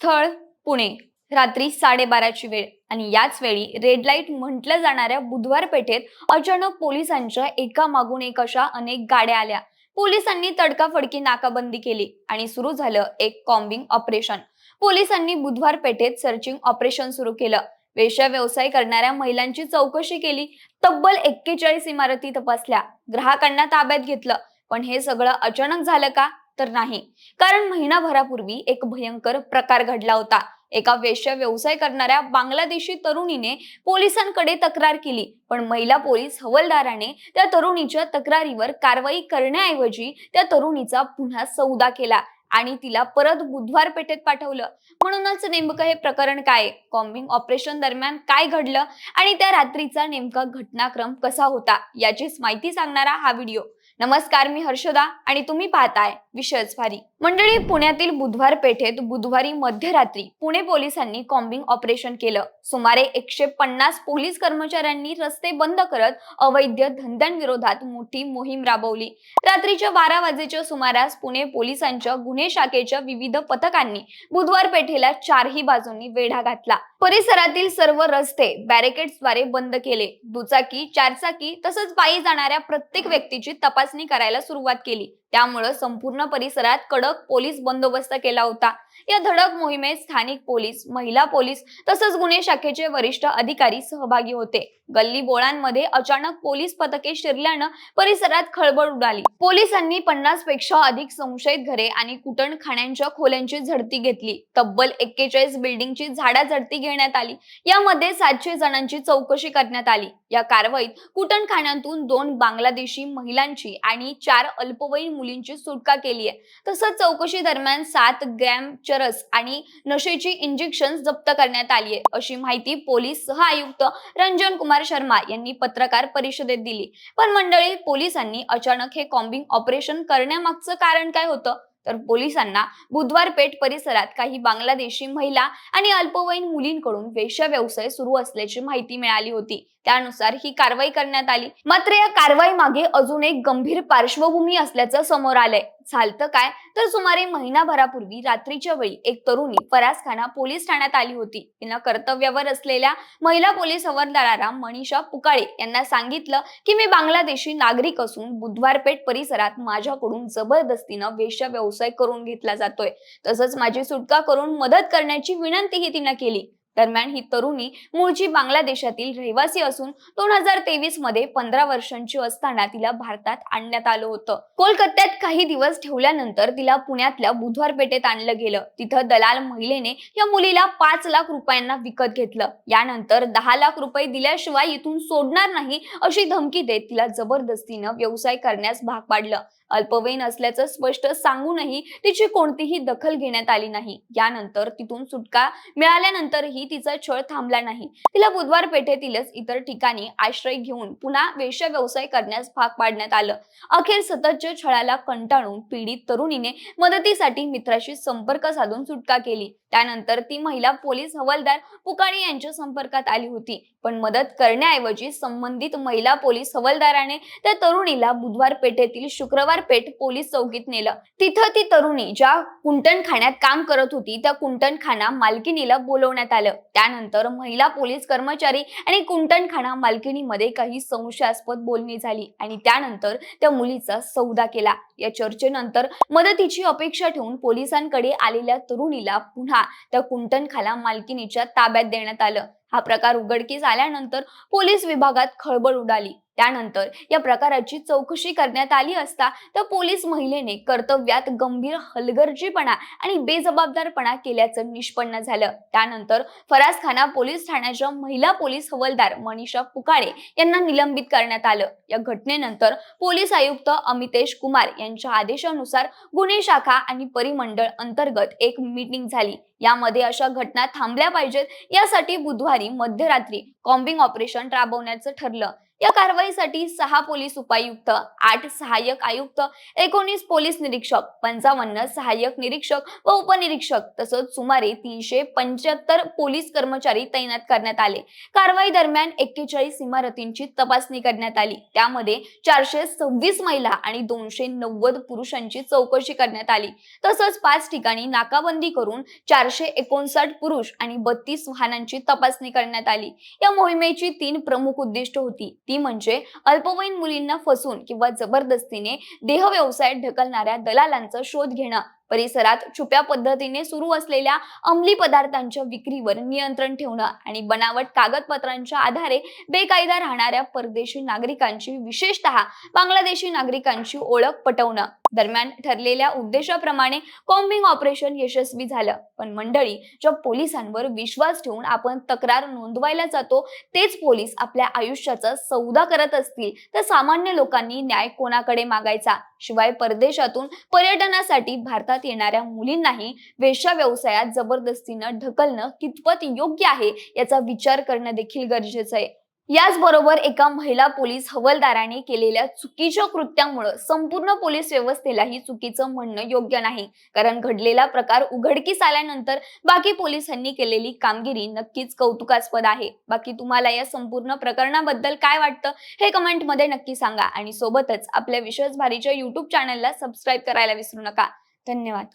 स्थळ पुणे. रात्री साडेबाराची वेळ. आणि याच वेळी रेड लाइट म्हटल्या जाणाऱ्या बुधवार पेठेत अचानक पोलिसांच्या एका मागून एक अशा अनेक गाड्या आल्या. पोलिसांनी तडकाफडकी नाकाबंदी केली आणि सुरू झालं एक कॉम्बिंग ऑपरेशन. पोलिसांनी बुधवार पेठेत सर्चिंग ऑपरेशन सुरू केलं. वेश्या व्यवसाय करणाऱ्या महिलांची चौकशी केली. तब्बल एक्केचाळीस इमारती तपासल्या. ग्राहकांना ताब्यात घेतलं. पण हे सगळं अचानक झालं का? तर नाही. कारण महिनाभरापूर्वी एक भयंकर प्रकार घडला होता. एका वेश्या व्यवसाय करणाऱ्या बांगलादेशी तरुणीने पोलिसांकडे तक्रार केली. पण महिला पोलीस हवलदाराने त्या तरुणीच्या तक्रारीवर कारवाई करण्याऐवजी त्या तरुणीचा पुन्हा सौदा केला आणि तिला परत बुधवार पेठेत पाठवलं. म्हणूनच नेमकं हे प्रकरण काय? कॉम्बिंग ऑपरेशन दरम्यान काय घडलं? आणि त्या रात्रीचा नेमका घटनाक्रम कसा होता? याचीच माहिती सांगणारा हा व्हिडिओ. नमस्कार मी हर्षदा आणि तुम्ही पाहताय विषयच भारी. मंडळी पुण्यातील बुधवार पेठेत बुधवारी मध्यरात्री पुणे पोलिसांनी कॉम्बिंग ऑपरेशन केलं. सुमारे एकशे पन्नास पोलीस कर्मचाऱ्यांनी रस्ते बंद करत अवैध धंद्यांविरोधात मोठी मोहीम राबवली. रात्रीच्या बारा वाजेच्या सुमारास पुणे पोलिसांच्या गुन्हे शाखेच्या विविध पथकांनी बुधवार पेठेला चारही बाजूंनी वेढा घातला. परिसरातील सर्व रस्ते बॅरिकेड्सद्वारे बंद केले. दुचाकी चारचाकी तसंच पायी जाणाऱ्या प्रत्येक व्यक्तीची तपासणी करायला सुरुवात केली. त्यामुळं संपूर्ण परिसरात कडक पोलीस बंदोबस्त केला होता. या धडक मोहिमेत स्थानिक पोलीस महिला पोलीस तसंच गुन्हे शाखेचे वरिष्ठ अधिकारी सहभागी होते. गल्ली बोळांमध्ये अचानक पोलीस पथके शिरल्यानं परिसरात खळबळ उडाली. पोलिसांनी पन्नासपेक्षा अधिक संशयित घरे आणि कुटणखाण्यांच्या खोल्यांची झडती घेतली. तब्बल एक्केचाळीस बिल्डिंगची झाडाझडती घेण्यात आली. यामध्ये सातशे जणांची चौकशी करण्यात आली. या कारवाईत कुटणखान्यातून दोन बांगलादेशी महिलांची आणि चार अल्पवयीन मुलींची सुटका केली आहे. तसंच चौकशी दरम्यान सात ग्रॅम चरस आणि नशेची इंजेक्शन जप्त करण्यात आली आहे अशी माहिती पोलीस सह आयुक्त रंजन कुमार शर्मा यांनी पत्रकार परिषदेत दिली. पण मंडळी पोलिसांनी अचानक हे कॉम्बिंग ऑपरेशन करण्यामागचं कारण काय होतं? तर पोलिसांना बुधवार पेठ परिसरात काही बांगलादेशी महिला आणि अल्पवयीन मुलींकडून वेश्या व्यवसाय सुरू असल्याची माहिती मिळाली होती. त्यानुसार ही कारवाई करण्यात आली. मात्र या कारवाई मागे अजून एक गंभीर पार्श्वभूमी असल्याचं समोर आलंय. झालतं काय? तर सुमारे महिनाभरापूर्वी रात्रीच्या वेळी एक तरुणी फरासखाना पोलीस ठाण्यात आली होती. तिनं कर्तव्यावर असलेल्या महिला पोलीस हवालदाराला मनीषा पुकाळे यांना सांगितलं की मी बांगलादेशी नागरिक असून बुधवार पेठ परिसरात माझ्याकडून जबरदस्तीनं वेश्या व्यवसाय करून घेतला जातोय. तसंच माझी सुटका करून मदत करण्याची विनंतीही तिनं केली. दरम्यान ही तरुणी मूळची बांगलादेशातील रहिवासी असून दोन हजार तेवीसमध्ये पंधरा वर्षांची असताना तिला भारतात आणण्यात आलं होतं. कोलकात्यात काही दिवस ठेवल्यानंतर तिला पुण्यातल्या बुधवार पेठेत आणलं गेलं. तिथं दलाल महिलेने या मुलीला पाच लाख रुपयांना विकत घेतलं. यानंतर दहा लाख रुपये दिल्याशिवाय इथून सोडणार नाही अशी धमकी देत तिला जबरदस्तीनं व्यवसाय करण्यास भाग पाडलं. अल्पवयीन असल्याचं स्पष्ट सांगूनही तिची कोणतीही दखल घेण्यात आली नाही. यानंतर तिथून सुटका मिळाल्यानंतरही तिचा छळ थांबला नाही. तिला बुधवार पेठेतीलच इतर ठिकाणी आश्रय घेऊन पुन्हा वेश्या व्यवसाय करण्यास भाग पाडण्यात आलं. अखेर सततच्या छळाला कंटाळून पीडित तरुणीने मदतीसाठी मित्राशी संपर्क साधून सुटका केली. त्यानंतर ती महिला पोलीस हवालदार पुकाळे यांच्या संपर्कात आली होती. पण मदत करण्याऐवजी संबंधित महिला पोलीस हवालदाराने त्या तरुणीला बुधवार पेठेतील शुक्रवार पेठ पोलीस चौकीत नेलं. तिथं ती तरुणी ज्या कुंटणखान्यात काम करत होती त्या कुंटणखाना मालकिनीला बोलवण्यात आलं. त्यानंतर महिला पोलीस कर्मचारी आणि कुंटणखाना मालकिनीमध्ये काही संशयास्पद बोलणी झाली आणि त्यानंतर त्या मुलीचा सौदा केला. या चर्चेनंतर मदतीची अपेक्षा ठेवून पोलिसांकडे आलेल्या तरुणीला पुन्हा त्या कुंटणखाला मालकिनीच्या ताब्यात देण्यात आलं. हा प्रकार उघडकीस आल्यानंतर पोलीस विभागात खळबळ उडाली. त्यानंतर या प्रकाराची चौकशी करण्यात आली असता तर पोलीस महिलेने कर्तव्यात गंभीर हलगर्जीपणा आणि बेजबाबदारपणा केल्याचं निष्पन्न झालं. त्यानंतर फरासखाना पोलीस ठाण्याच्या महिला पोलीस हवालदार मनीषा पुकाळे यांना निलंबित करण्यात आलं. या घटनेनंतर पोलीस आयुक्त अमितेश कुमार यांच्या आदेशानुसार गुन्हे शाखा आणि परिमंडळ अंतर्गत एक मीटिंग झाली. यामध्ये अशा घटना थांबल्या पाहिजेत यासाठी बुधवारी मध्यरात्री कॉम्बिंग ऑपरेशन राबवण्याचं ठरलं. या कारवाईसाठी सहा पोलीस उपायुक्त आठ सहाय्यक आयुक्त एकोणीस पोलीस निरीक्षक पंचावन्न सहाय्यक निरीक्षक व उपनिरीक्षक तसंच सुमारे तीनशे पंच्याहत्तर पोलीस कर्मचारी तैनात करण्यात आले. कारवाई दरम्यान एक्केचाळीस इमारतींची तपासणी करण्यात आली. त्यामध्ये चारशे सव्वीस महिला आणि दोनशे नव्वद पुरुषांची चौकशी करण्यात आली. तसंच पाच ठिकाणी नाकाबंदी करून चारशे एकोणसाठ पुरुष आणि बत्तीस वाहनांची तपासणी करण्यात आली. या मोहिमेची तीन प्रमुख उद्दिष्ट होती. ती म्हणजे अल्पवयीन मुलींना फसून किंवा जबरदस्तीने देह व्यवसायात ढकलणाऱ्या दलालांचा शोध घेणं. परिसरात छुप्या पद्धतीने सुरू असलेल्या अंमली पदार्थांच्या विक्रीवर नियंत्रण ठेवणं आणि बनावट कागदपत्रांच्या आधारे बेकायदा राहणाऱ्या परदेशी नागरिकांची विशेषतः बांगलादेशी नागरिकांची ओळख पटवणं. दरम्यान ठरलेल्या उद्देशाप्रमाणे कॉम्बिंग ऑपरेशन यशस्वी झालं. पण मंडळी ज्या पोलिसांवर विश्वास ठेवून आपण तक्रार नोंदवायला जातो तेच पोलीस आपल्या आयुष्याचा सौदा करत असतील तर सामान्य लोकांनी न्याय कोणाकडे मागायचा? शिवाय परदेशातून पर्यटनासाठी भारतात येणाऱ्या मुलींनाही वेश्या व्यवसायात जबरदस्तीनं ढकलणं कितपत योग्य आहे याचा विचार करणं देखील गरजेचं आहे. याचबरोबर एका महिला पोलीस हवलदाराने केलेल्या चुकीच्या कृत्यामुळं संपूर्ण पोलीस व्यवस्थेलाही चुकीचं म्हणणं योग्य नाही. कारण घडलेला प्रकार उघडकीस आल्यानंतर बाकी पोलिसांनी केलेली कामगिरी नक्कीच कौतुकास्पद आहे. बाकी तुम्हाला या संपूर्ण प्रकरणाबद्दल काय वाटतं हे कमेंटमध्ये नक्की सांगा आणि सोबतच आपल्या विशेष भारीच्या युट्यूब चॅनलला सबस्क्राईब करायला विसरू नका. धन्यवाद.